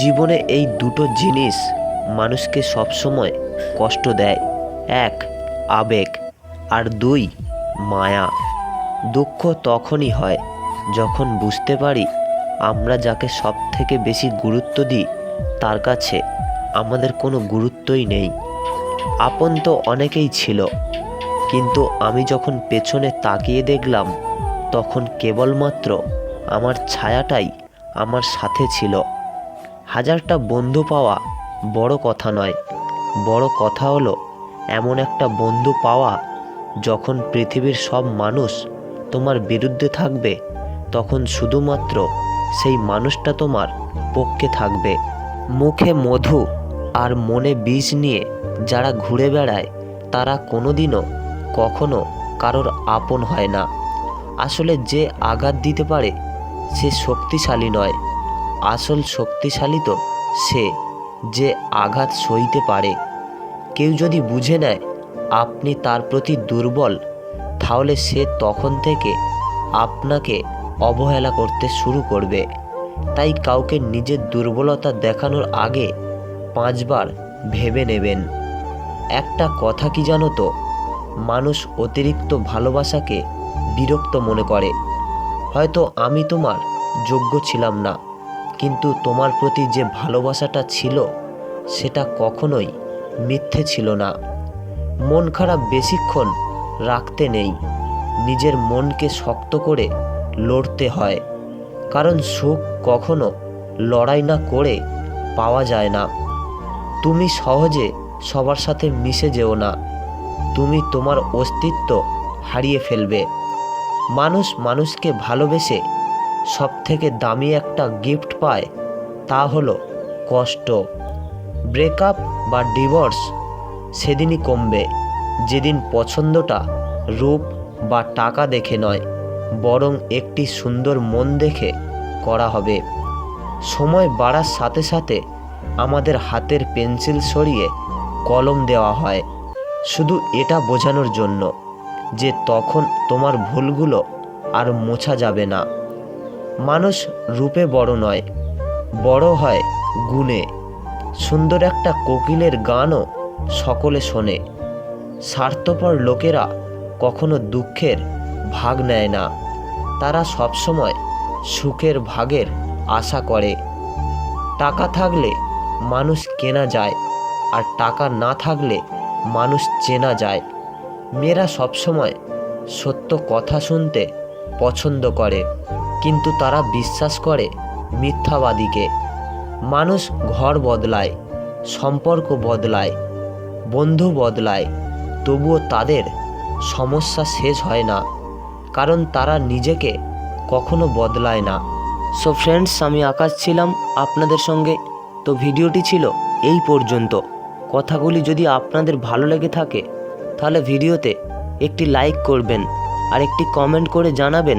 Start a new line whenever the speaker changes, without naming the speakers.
জীবনে এই দুটো জিনিস মানুষকে সবসময় কষ্ট দেয়। এক, আবেগ, আর দুই, মায়া। দুঃখ তখনই হয় যখন বুঝতে পারি আমরা যাকে সব থেকে বেশি গুরুত্ব দিই, তার কাছে আমাদের কোনো গুরুত্বই নেই। আপন তো অনেকেই ছিল, কিন্তু আমি যখন পেছনে তাকিয়ে দেখলাম, তখন কেবলমাত্র আমার ছায়াটাই আমার সাথে ছিল। হাজারটা বন্ধু পাওয়া বড় কথা নয়। বড় কথা হলো, এমন একটা বন্ধু পাওয়া যখন পৃথিবীর সব মানুষ তোমার বিরুদ্ধে থাকবে, তখন শুধুমাত্র সেই মানুষটা তোমার পক্ষে থাকবে। মুখে মধু আর মনে বিষ নিয়ে যারা ঘুরে বেড়ায়, তারা কোনোদিনও কখনো কারোর আপন হয় না। আসলে যে আঘাত দিতে পারে, সে শক্তিশালী নয়। আসল শক্তিশালী তো সে, যে আঘাত সইতে পারে। কেউ যদি বুঝে নেয়, আপনি তার প্রতি দুর্বল, তাহলে সে তখন থেকে আপনাকে অবহেলা করতে শুরু করবে। তাই কাউকে নিজের দুর্বলতা দেখানোর আগে পাঁচবার ভেবে নেবেন। একটা কথা কি জানো তো? মানুষ অতিরিক্ত ভালোবাসাকে বিরক্ত মনে করে। হয়তো আমি তোমার যোগ্য ছিলাম না। কিন্তু তোমার প্রতি যে ভালোবাসাটা ছিল, সেটা কখনোই মিথ্যে ছিল না। মন খারাপ বেশিক্ষণ রাখতে নেই। নিজের মনকে শক্ত করে লড়তে হয়। কারণ সুখ কখনো লড়াই না করে পাওয়া যায় না। তুমি সহজে সবার সাথে মিশে যেও না। তুমি তোমার অস্তিত্ব হারিয়ে ফেলবে। মানুষ মানুষকে ভালোবেসে সব থেকে দামি একটা গিফট পায় তা হলো কষ্ট ব্রেকআপ বা ডিভোর্স সেদিনই কমবে। যেদিন পছন্দটা রূপ বা টাকা দেখে নয়, বরং একটি সুন্দর মন দেখে করা হবে। সময় বাড়ার সাথে সাথে আমাদের হাতের পেন্সিল সরিয়ে কলম দেওয়া হয়। শুধু এটা বোঝানোর জন্য যে তখন তোমার ভুলগুলো আর মোছা যাবে না। মানুষ রূপে বড় নয়, বড় হয় গুণে। সুন্দর একটা কোকিলের গানও সকলে শোনে। স্বার্থপর লোকেরা কখনো দুঃখের ভাগ নেয় না। তারা সবসময় সুখের ভাগের আশা করে। টাকা থাকলে মানুষ কেনা যায় আর টাকা না থাকলে মানুষ চেনা যায়। মেয়েরা সবসময় সত্য কথা শুনতে পছন্দ করে। কিন্তু তারা বিশ্বাস করে মিথ্যাবাদীকে। মানুষ ঘর বদলায়, সম্পর্ক বদলায়, বন্ধু বদলায়, তবুও তাদের সমস্যা শেষ হয় না, কারণ তারা নিজেকে কখনো বদলায় না। সো ফ্রেন্ডস আমি আকাশ ছিলাম আপনাদের সঙ্গে। তো ভিডিওটি ছিল এই পর্যন্ত। কথাগুলি যদি আপনাদের ভালো লেগে থাকে, তাহলে ভিডিওতে একটি লাইক করবেন আর একটি কমেন্ট করে জানাবেন